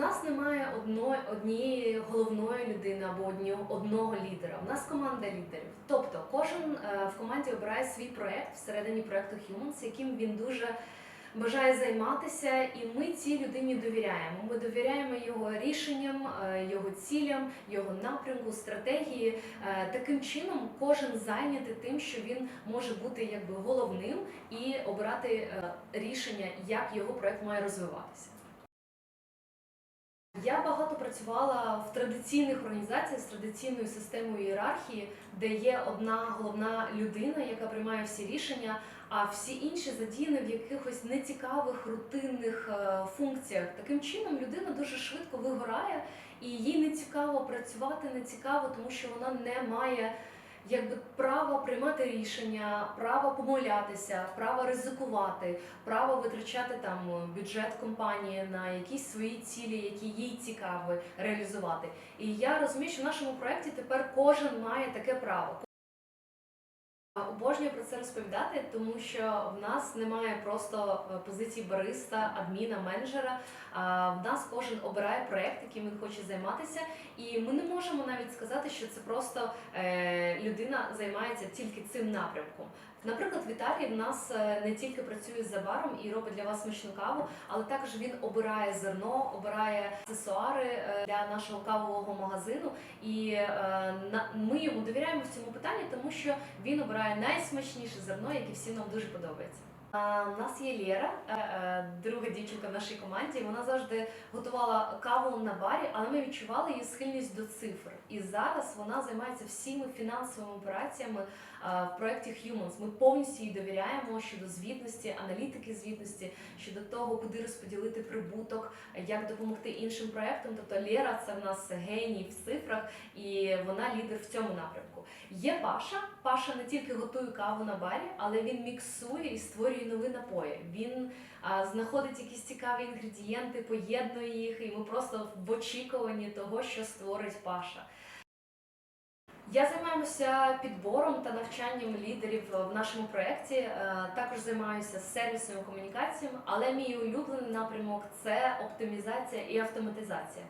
У нас немає одної, однієї головної людини або одного лідера. У нас команда лідерів. Тобто кожен е, в команді обирає свій проект всередині проекту Humans, яким він дуже бажає займатися, і ми цій людині довіряємо. Ми довіряємо його рішенням, е, його цілям, його напрямку, стратегії. Е, Таким чином, кожен зайнятий тим, що він може бути якби головним і обирати рішення, як його проект має розвиватися. Я багато працювала в традиційних організаціях з традиційною системою ієрархії, де є одна головна людина, яка приймає всі рішення, а всі інші задіяні в якихось нецікавих рутинних е, функціях. Таким чином людина дуже швидко вигорає, і їй не цікаво працювати, не цікаво, тому що вона не має якби право приймати рішення, право помилятися, право ризикувати, право витрачати там бюджет компанії на якісь свої цілі, які їй цікаво реалізувати. І я розумію, що в нашому проєкті тепер кожен має таке право. Обожнюю про це розповідати, тому що в нас немає просто е, позиції бариста, адміна, менеджера. В нас кожен обирає проект, яким він хоче займатися, і ми не можемо навіть сказати, що це просто е, людина займається тільки цим напрямком. Наприклад, Віталій в нас е, не тільки працює за баром і робить для вас смачну каву, але також він обирає зерно, обирає аксесуари для нашого кавового магазину. І ми йому довіряємо в цьому питанні, тому що він обирає найсмачніше зерно, яке всім нам дуже подобається. У нас є Лєра, е, е, друга дівчинка в нашій команді. Вона завжди готувала каву на барі, але ми відчували її схильність до цифр. І зараз вона займається всіми фінансовими операціями в проєкті Humans. Ми повністю їй довіряємо щодо звітності, аналітики звітності, щодо того, куди розподілити прибуток, як допомогти іншим проектам. Тобто Лєра це в нас геній в цифрах, і вона лідер в цьому напрямку. Є Паша. Паша не тільки готує каву на барі, але він міксує і створює нові напої. Він а, знаходить якісь цікаві інгредієнти, поєднує їх, і ми просто в очікуванні того, що створить Паша. Я займаюся підбором та навчанням лідерів в нашому проєкті. Е, Також займаюся сервісними комунікаціями, але мій улюблений напрямок це оптимізація і автоматизація.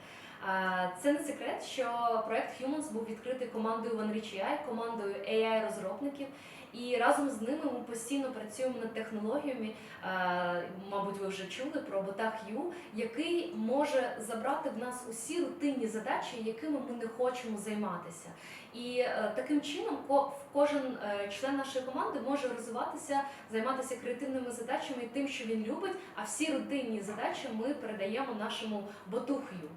Це не секрет, що проект Humans був відкритий командою OneReach AI, командою AI-розробників. І разом з ними ми постійно працюємо над технологіями. Мабуть, ви вже чули про ботах Ю, який може забрати в нас усі рутинні задачі, якими ми не хочемо займатися. І е, таким чином ко- кожен е, член нашої команди може розвиватися, займатися креативними задачами і тим, що він любить. А всі рутинні задачі ми передаємо нашому боту Хью.